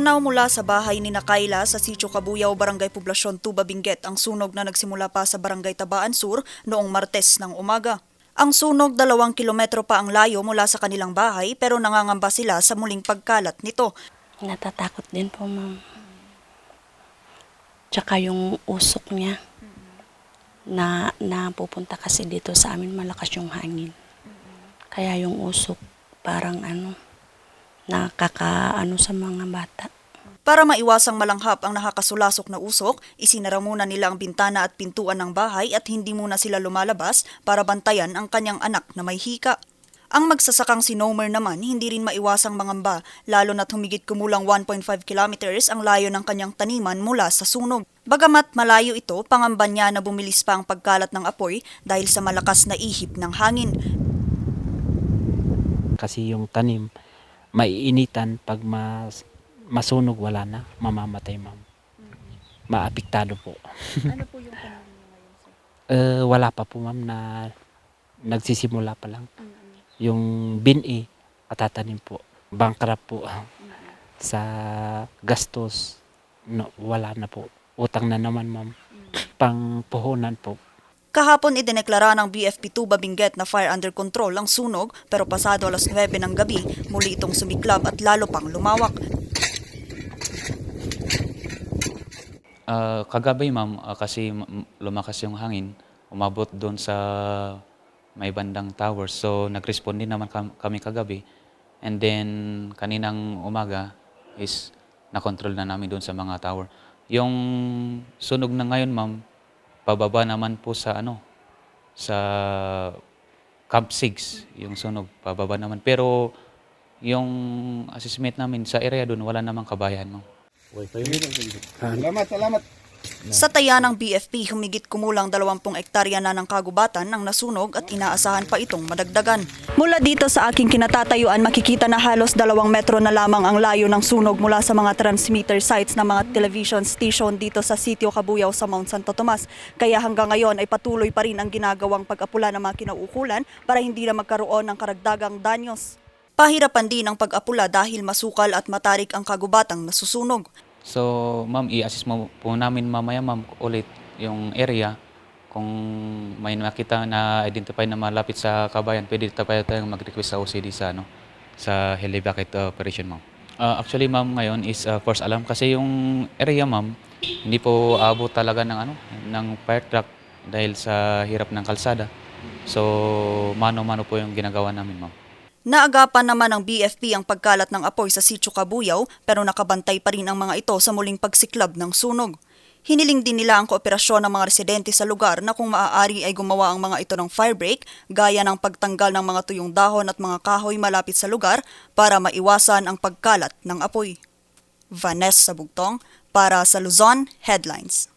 Tanaw mula sa bahay ni Nakaila sa Sitio Kabuyaw, Barangay Poblasyon Tuba Benguet ang sunog na nagsimula pa sa Barangay Tabaan Sur noong Martes ng umaga. Ang sunog dalawang kilometro pa ang layo mula sa kanilang bahay pero nangangamba sila sa muling pagkalat nito. Natatakot din po, ma'am. Tsaka yung usok niya na napupunta kasi dito sa amin malakas yung hangin. Kaya yung usok parang ano nakakaano sa mga bata. Para maiwasang malanghap ang nakakasulasok na usok, isinara muna nila ang bintana at pintuan ng bahay at hindi muna sila lumalabas para bantayan ang kanyang anak na may hika. Ang magsasakang si Nomer naman hindi rin maiwasang mangamba lalo na't humigit kumulang 1.5 kilometers ang layo ng kanyang taniman mula sa sunog. Bagamat malayo ito, pangamba niya na bumilis pa ang pagkalat ng apoy dahil sa malakas na ihip ng hangin. kasi yung tanim maiinitan pag mas masunog wala na. Mamamatay ma'am. Maapiktado po. Ano po yung niyo ngayon, sir? Eh, wala pa po ma'am na nagsisimula pa lang. Yung bini patatanim po. Bankrupt po. Sa gastos no, wala na po. Utang na naman ma'am. Pang puhunan po. Kahapon idineklara ng BFP 2 Babinget na fire under control ang sunog pero pasado alas 9 ng gabi muli itong sumiklab at lalo pang lumawak. Ah, kagabi ma'am, ah, kasi lumakas yung hangin, umabot doon sa may bandang towers. So nag-respond din naman kam- kami kagabi. And then kaninang umaga is na-control na namin doon sa mga tower. Yung sunog na ngayon ma'am, pababa naman po sa ano, sa Camp 6, yung sunog, pababa naman. Pero yung assessment namin sa area doon, wala namang kabayan ma'am. Salamat, salamat. Sa taya ng BFP, humigit kumulang 20 ektarya na ng kagubatan ang nasunog at inaasahan pa itong madagdagan. Mula dito sa aking kinatatayuan, makikita na halos dalawang metro na lamang ang layo ng sunog mula sa mga transmitter sites ng mga television station dito sa Sitio Kabuyaw sa Mount Santo Tomas. Kaya hanggang ngayon ay patuloy pa rin ang ginagawang pag-apula ng mga kinauukulan para hindi na magkaroon ng karagdagang danyos. Pahirapan din ang pag-apula dahil masukal at matarik ang kagubatang nasusunog. So, ma'am, i-assist mo po namin mamaya, ma'am, ulit yung area. Kung may nakita na identify na malapit sa kabayan, pwede tayo tayong mag-request sa OCD sa, ano, sa heli bucket operation, ma'am. Ah, actually, ma'am, ngayon is uh, first alarm kasi yung area, ma'am, hindi po abot talaga ng, ano, ng fire truck dahil sa hirap ng kalsada. So, mano-mano po yung ginagawa namin, ma'am. Naagapan naman ng BFP ang pagkalat ng apoy sa Sitio Kabuyaw pero nakabantay pa rin ang mga ito sa muling pagsiklab ng sunog. Hiniling din nila ang kooperasyon ng mga residente sa lugar na kung maaari ay gumawa ang mga ito ng firebreak gaya ng pagtanggal ng mga tuyong dahon at mga kahoy malapit sa lugar para maiwasan ang pagkalat ng apoy. Vanessa Bugtong para sa Luzon Headlines.